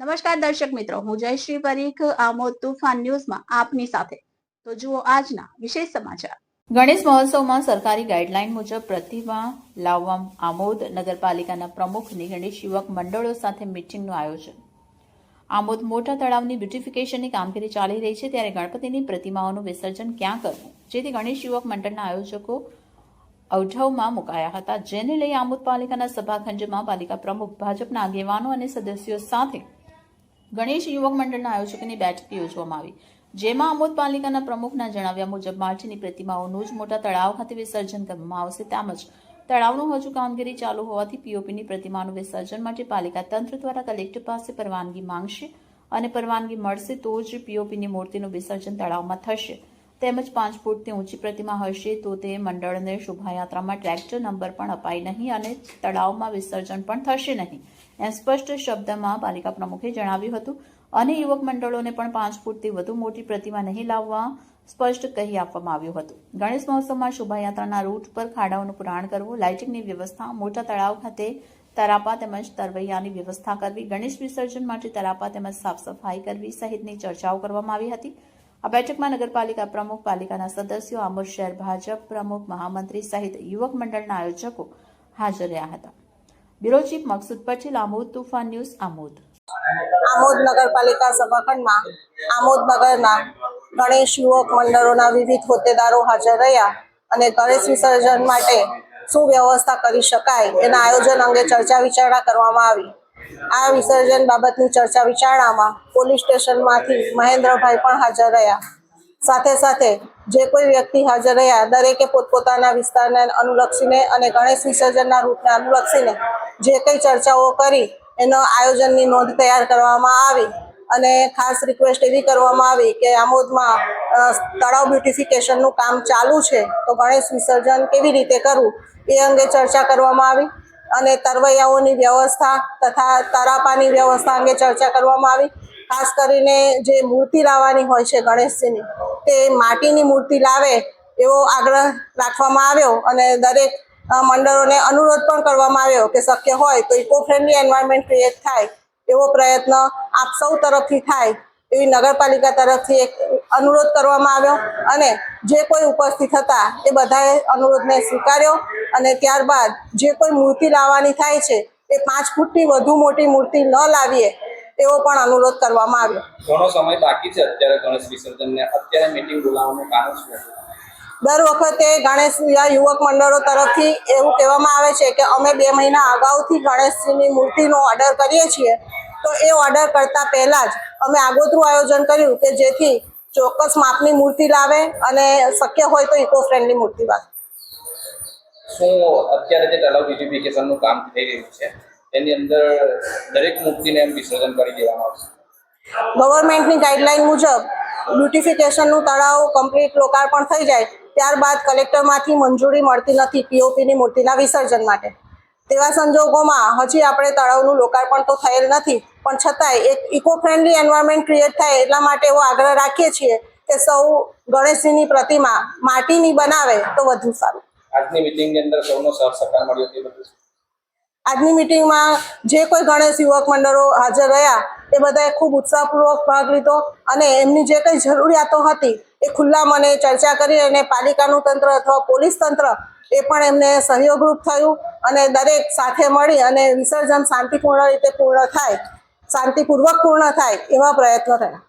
નમસ્કાર દર્શક મિત્રો, હું જયશ્રી પરીખ, આમોદ તુફાન ન્યૂઝમાં આપની સાથે. તો જુઓ આજના વિશેષ સમાચાર. ગણેશ મહોત્સવમાં સરકારી ગાઈડલાઈન મુજબ પ્રતિમા લાવવા આમોદ નગરપાલિકાના પ્રમુખની ગણેશ યુવક મંડળો સાથે મીટિંગનું આયોજન. આમોદ મોટા તળાવની બ્યુટિફિકેશનની કામગીરી ચાલી રહી છે, ત્યારે ગણપતિની પ્રતિમાઓનું વિસર્જન ક્યાં કરવું? જેથી ગણેશ યુવક મંડળના આયોજકો અવઢવમાં મુકાયા હતા. જેને લઈ આમોદ પાલિકાના સભાખંડમાં પાલિકા પ્રમુખ, ભાજપના આગેવાનો અને સદસ્યો સાથે ગણેશ યુવક મંડળના આયોજકોની બેઠક યોજવામાં આવી. જેમાં આમોદ પાલિકાના પ્રમુખના જણાવ્યા મુજબ માટીની પ્રતિમાઓનું જ મોટા તળાવ ખાતે વિસર્જન કરવામાં આવશે. તેમજ તળાવનું હજુ કામગીરી ચાલુ હોવાથી પીઓપીની પ્રતિમાનું વિસર્જન માટે પાલિકા તંત્ર દ્વારા કલેક્ટર પાસે પરવાનગી માંગશે અને પરવાનગી મળશે તો જ પીઓપીની મૂર્તિનું વિસર્જન તળાવમાં થશે. તેમજ પાંચ ફૂટથી ઊંચી પ્રતિમા હશે તો તે મંડળને શોભાયાત્રામાં ટ્રેક્ટર નંબર પણ અપાય નહીં અને તળાવમાં વિસર્જન પણ થશે નહીં. એમ સ્પષ્ટ શબ્દમાં પાલિકા પ્રમુખે જણાવ્યું હતું. અને યુવક મંડળોને પણ પાંચ ફૂટથી વધુ મોટી પ્રતિમા નહીં લાવવા સ્પષ્ટ કહી આપવામાં આવ્યું હતું. ગણેશ મહોત્સવમાં શોભાયાત્રાના રૂટ પર ખાડાઓનું પુરાણ કરવું, લાઇટિંગની વ્યવસ્થા, મોટા તળાવ ખાતે તરાપા તેમજ તરવૈયાની વ્યવસ્થા કરવી, ગણેશ વિસર્જન માટે તરાપા તેમજ સાફ સફાઈ કરવી સહિતની ચર્ચાઓ કરવામાં આવી હતી. આ બેઠકમાં નગરપાલિકા પ્રમુખ, પાલિકાના સદસ્યો આમોદ શહેર ભાજપ પ્રમુખ, મહામંત્રી સહિત યુવક મંડળના આયોજકો હાજર રહ્યા હતા. Bureau chief Maksud Patel Amod Tufan news Amod. Amod નગરપાલિકા સભાખંડમાં, આમોદ નગરના ગણેશ યુવક મંડળોના વિવિધ હોદ્દેદારો હાજર રહ્યા અને ગણેશ વિસર્જન માટે શું વ્યવસ્થા કરી શકાય. એના આયોજન અંગે ચર્ચા વિચારણા કરવામાં આવી. આ વિસર્જન બાબતની ચર્ચા વિચારણામાં પોલીસ સ્ટેશનમાંથી મહેન્દ્રભાઈ પણ હાજર રહ્યા. સાથે સાથે જે કોઈ વ્યક્તિ હાજર રહ્યા, દરેકે પોતપોતાના વિસ્તારને અનુલક્ષીને અને ગણેશ વિસર્જનના રૂપને અનુલક્ષીને જે કંઈ ચર્ચાઓ કરી, એનો આયોજનની નોંધ તૈયાર કરવામાં આવી. અને ખાસ રિક્વેસ્ટ એવી કરવામાં આવી કે આમોદમાં તળાવ બ્યુટિફિકેશનનું કામ ચાલુ છે, તો ગણેશ વિસર્જન કેવી રીતે કરવું એ અંગે ચર્ચા કરવામાં આવી. અને તરવૈયાઓની વ્યવસ્થા તથા તરાપાની વ્યવસ્થા અંગે ચર્ચા કરવામાં આવી. ખાસ કરીને જે મૂર્તિ લાવવાની હોય છે ગણેશજીની, તે માટીની મૂર્તિ લાવે એવો આગ્રહ રાખવામાં આવ્યો અને દરેક મંડળોને અનુરોધ પણ કરવામાં આવ્યો કે શક્ય હોય તો ઇકો ફ્રેન્ડલી એન્વાયરમેન્ટ ક્રિએટ થાય એવો પ્રયત્ન આપ સૌ તરફથી થાય એવી નગરપાલિકા તરફથી એક અનુરોધ કરવામાં આવ્યો અને જે કોઈ ઉપસ્થિત હતા એ બધાએ અનુરોધને સ્વીકાર્યો અને ત્યારબાદ જે કોઈ મૂર્તિ લાવવાની થાય છે એ પાંચ ફૂટથી વધુ મોટી મૂર્તિ ન લાવીએ એવો પણ અનુરોધ કરવામાં આવ્યો. ઘણો સમય બાકી છે અત્યારે ગણેશ વિસર્જનને. અત્યારે મીટિંગ બોલાવવાનું કારણ શું દર વખતે ગણેશ યુવક મંડળો તરફથી એવું કહેવામાં આવે છે કે અમે બે મહિના અગાઉથી ગણેશજીની મૂર્તિનો ઓર્ડર કરીએ છીએ. તો એ ઓર્ડર કરતાં પહેલાં જ અમે આગોતરું આયોજન કર્યું કે જેથી ચોક્કસ માપની મૂર્તિ લાવે અને શક્ય હોય તો ઇકો ફ્રેન્ડલી મૂર્તિ લાવે શું અત્યારે જે તળાવ બ્યુટિફિકેશનનું કામ થઈ રહ્યું છે તેની અંદર દરેક મૂર્તિને એમ વિસર્જન કરી દેવામાં આવશે? ગવર્મેન્ટની ગાઈડલાઈન મુજબ બ્યુટિફિકેશનનું તળાવ કમ્પ્લીટ લોકાર્પણ થઈ જાય. ત્યારબાદ કલેક્ટરમાંથી મંજૂરી મળતી નથી પીઓપીની મૂર્તિના વિસર્જન માટે. તેવા સંજોગોમાં હજી આપણે તળાવનું લોકાર્પણ તો થયેલ નથી પણ છતાંય એક ઇકો ફ્રેન્ડલી એન્વાયરમેન્ટ ક્રિએટ થાય એટલા માટે એવો આગ્રહ રાખીએ છીએ કે સૌ ગણેશજીની પ્રતિમા માટીની બનાવે તો વધુ સારું. આજની મીટિંગની અંદર સૌનો સહ સહકાર મળ્યો તે બધું આજની મિટિંગમાં જે કોઈ ગણેશ યુવક મંડળો હાજર રહ્યા એ બધાએ ખૂબ ઉત્સાહપૂર્વક ભાગ લીધો અને એમની જે કંઈ જરૂરિયાતો હતી એ ખુલ્લા મને ચર્ચા કરી અને પાલિકાનું તંત્ર અથવા પોલીસ તંત્ર એ પણ એમને સહયોગરૂપ થયું અને દરેક સાથે મળી અને વિસર્જન શાંતિપૂર્ણ રીતે પૂર્ણ થાય, શાંતિપૂર્વક પૂર્ણ થાય એવા પ્રયત્નો થયા.